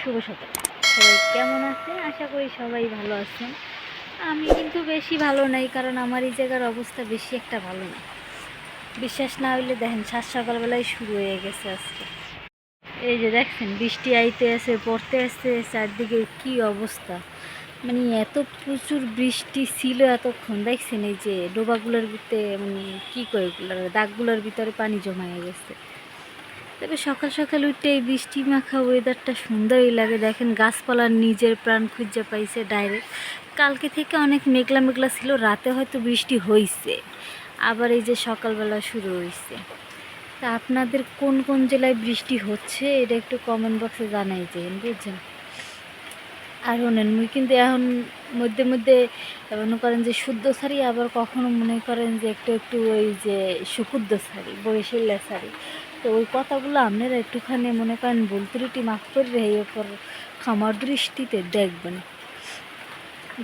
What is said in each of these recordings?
শুভ সকাল। সবাই কেমন আছেন? আশা করি সবাই ভালো আছেন। আমি কিন্তু বেশি ভালো নাই, কারণ আমার এই জায়গার অবস্থা বেশি একটা ভালো না। বিশ্বাস না হইলে দেখেন, সাত সকালবেলায় শুরু হয়ে গেছে আজকে। এই যে দেখছেন বৃষ্টি আইতে আছে, পড়তে আসছে চারদিকে কি অবস্থা। মানে এত প্রচুর বৃষ্টি ছিল এতক্ষণ, দেখছেন এই যে ডোবাগুলোর ভিতরে মানে কী করে দাগগুলোর ভিতরে পানি জমায়ে গেছে। তবে সকাল সকাল উঠে এই বৃষ্টি মাখা ওয়েদারটা সুন্দরই লাগে। দেখেন গাছপালার নিজের প্রাণ খুঁজে পাইছে ডাইরেক্ট কালকে থেকে অনেক মেঘলা মেঘলা ছিল, রাতে হয়তো বৃষ্টি হয়েছে আবার এই যে সকালবেলা শুরু হয়েছে তা আপনাদের কোন কোন জেলায় বৃষ্টি হচ্ছে, এটা একটু কমেন্ট বক্সে জানাই যেন বুঝছেন? আর শোনেন, মুই কিন্তু এখন মধ্যে মধ্যে মনে করেন যে শুদ্ধ শাড়ি, আবার কখনো মনে করেন যে একটু একটু ওই যে সুশুদ্ধ শাড়ি বরিশাল্লা শাড়ি। তো ওই কথাগুলো আপনারা একটুখানি মনে করেন ভুল ত্রুটি মাফ করে রেহে ওপর খামার দৃষ্টিতে দেখবেন।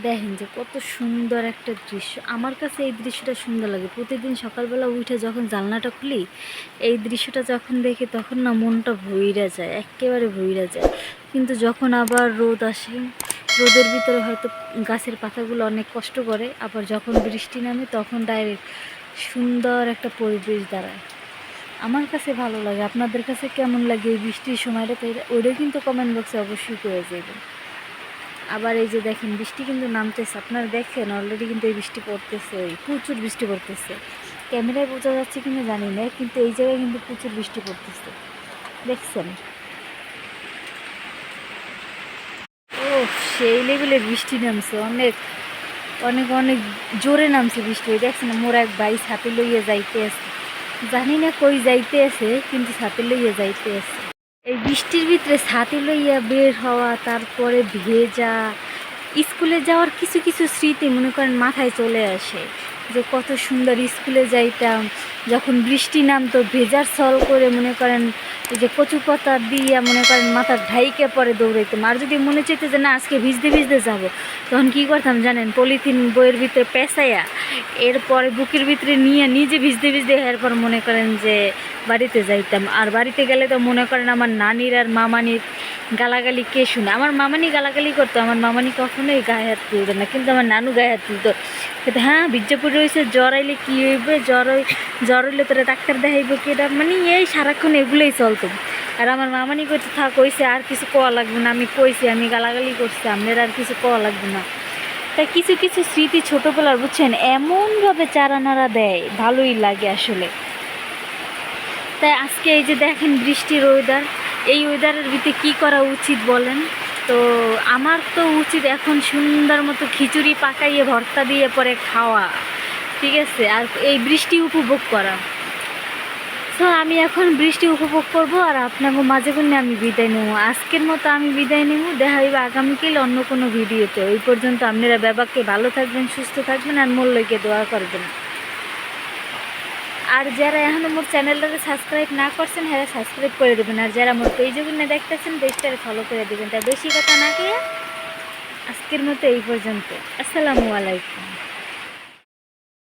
দেখেন যে কত সুন্দর একটা দৃশ্য। আমার কাছে এই দৃশ্যটা সুন্দর লাগে। প্রতিদিন সকালবেলা উঠে যখন জানলাটা খুলি, এই দৃশ্যটা যখন দেখি তখন না মনটা ভইরা যায়, একেবারে ভইরা যায়। কিন্তু যখন আবার রোদ আসে, রোদের ভিতরে হয়তো গাছের পাতাগুলো অনেক কষ্ট করে, আবার যখন বৃষ্টি নামে তখন ডাইরেক্ট সুন্দর একটা পরিবেশ দাঁড়ায়। আমার কাছে ভালো লাগে, আপনাদের কাছে কেমন লাগে এই বৃষ্টির সময়টা তো ওইটা কিন্তু কমেন্ট বক্সে অবশ্যই করে যাবেন আবার এই যে দেখেন, বৃষ্টি কিন্তু নামতেছে, আপনারা দেখেন অলরেডি কিন্তু এই বৃষ্টি পড়তেছে প্রচুর বৃষ্টি পড়তেছে। ক্যামেরায় বোঝা যাচ্ছে কিনা জানি না, কিন্তু এই জায়গায় কিন্তু প্রচুর বৃষ্টি পড়তেছে। দেখছেন? ও সেই লেভেলের বৃষ্টি নামছে, অনেক অনেক অনেক জোরে নামছে বৃষ্টি। দেখছেন, মোর এক ভাই ছাতি লইয়া যাইতে আছে জানি না কই যাইতে আছে, কিন্তু ছাতি লইয়া যাইতে আছে। এই বৃষ্টির ভিতরে ছাতি লইয়া বের হওয়া, তারপরে ভেজা, স্কুলে যাওয়ার কিছু কিছু স্মৃতি মনে করেন মাথায় চলে আসে, যে কত সুন্দর স্কুলে যাইতাম, যখন বৃষ্টি নামতো ভেজার সল করে মনে করেন এই যে কচু পাতা দিয়ে মনে করেন মাথার ঢাইকে পরে দৌড়াইতাম। আর যদি মনে চাইতো যে না, আজকে ভিজতে ভিজতে যাব, তখন কী করতাম জানেন, পলিথিন বইয়ের ভিতরে পেঁচাইয়া এরপরে বুকের ভিতরে নিয়ে নিজে ভিজতে ভিজতে এরপর মনে করেন যে বাড়িতে যাইতাম। আর বাড়িতে গেলে তো মনে করেন আমার নানির আর মামানির গালাগালি কে শুনে? আমার মামানি গালাগালি করতো, আমার মামানি কখনোই গায়ে হাত তুলতো না, কিন্তু আমার নানু গায়ে হাত তুলতো। কিন্তু হ্যাঁ বিজ্জাপুর রয়েছে জ্বর আইলে কী হইবে? জ্বর জ্বর হইলে তোরা ডাক্তার দেখাইব কি? এটা মানে এই সারাক্ষণ এগুলোই চলতো। আর আমার মামানি করতে থাক কইছে আর কিছু কোয়া লাগবে না, আমি কইছি, আমি গালাগালি করছি, আপনার আর কিছু কোয়া লাগবে না। তাই কিছু কিছু স্মৃতি ছোটোবেলার, বুঝছেন? এমনভাবে চারা নাড়া দেয়, ভালোই লাগে আসলে। তাই আজকে এই যে দেখেন বৃষ্টির ওয়েদার এই ওয়েদারের ভিতরে কী করা উচিত বলেন? তো আমার তো উচিত এখন সুন্দর মতো খিচুড়ি পাকাইয়ে, ভর্তা দিয়ে পরে খাওয়া, ঠিক আছে? আর এই বৃষ্টি উপভোগ করা। তো আমি এখন বৃষ্টি উপভোগ করব আর আপনাকে মাঝে মধ্যে আমি বিদায় নেব। আজকের মতো আমি বিদায় নেব। দেখা হইবে আগামীকাল অন্য কোনো ভিডিওতে। ওই পর্যন্ত আপনারা ব্যাপারকে ভালো থাকবেন, সুস্থ থাকবেন আর মূল্যকে দোয়া করবেন। আর যারা এখন মোর চ্যানেলটাকে সাবস্ক্রাইব না করছেন হ্যাঁ সাবস্ক্রাইব করে দেবেন। আর যারা মোর পেজে গুলো দেখতেছেন পেজটাকে ফলো করে দেবেন। তাই বেশি কথা না কে আজকের মতো এই পর্যন্ত। আসসালামু আলাইকুম।